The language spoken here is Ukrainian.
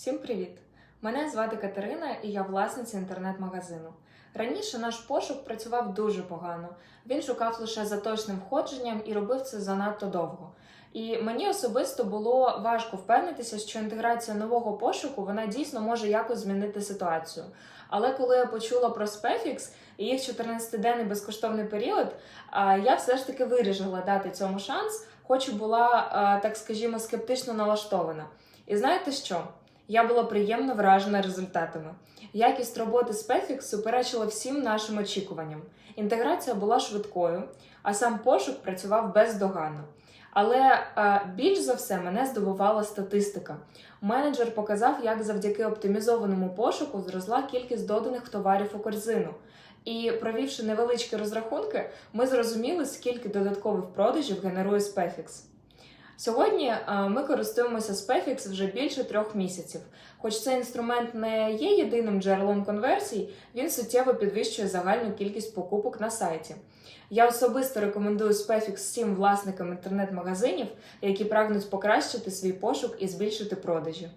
Всім привіт! Мене звати Катерина і я власниця інтернет-магазину. Раніше наш пошук працював дуже погано. Він шукав лише за точним входженням і робив це занадто довго. І мені особисто було важко впевнитися, що інтеграція нового пошуку вона дійсно може якось змінити ситуацію. Але коли я почула про Spefix і їх 14-денний безкоштовний період, я все ж таки вирішила дати цьому шанс, хоч і була, так скажімо, скептично налаштована. І знаєте що? Я була приємно вражена результатами. Якість роботи Spefix суперечила всім нашим очікуванням. Інтеграція була швидкою, а сам пошук працював бездоганно. Але е, більш за все мене здивувала статистика. Менеджер показав, як завдяки оптимізованому пошуку зросла кількість доданих товарів у корзину. І провівши невеличкі розрахунки, ми зрозуміли, скільки додаткових продажів генерує Spefix. Сьогодні е, ми користуємося Spefix вже більше трьох місяців. Хоч цей інструмент не є єдиним джерелом конверсій, він суттєво підвищує загальну кількість покупок на сайті. Я особисто рекомендую Spefix всім власникам інтернет-магазинів, які прагнуть покращити свій пошук і збільшити продажі.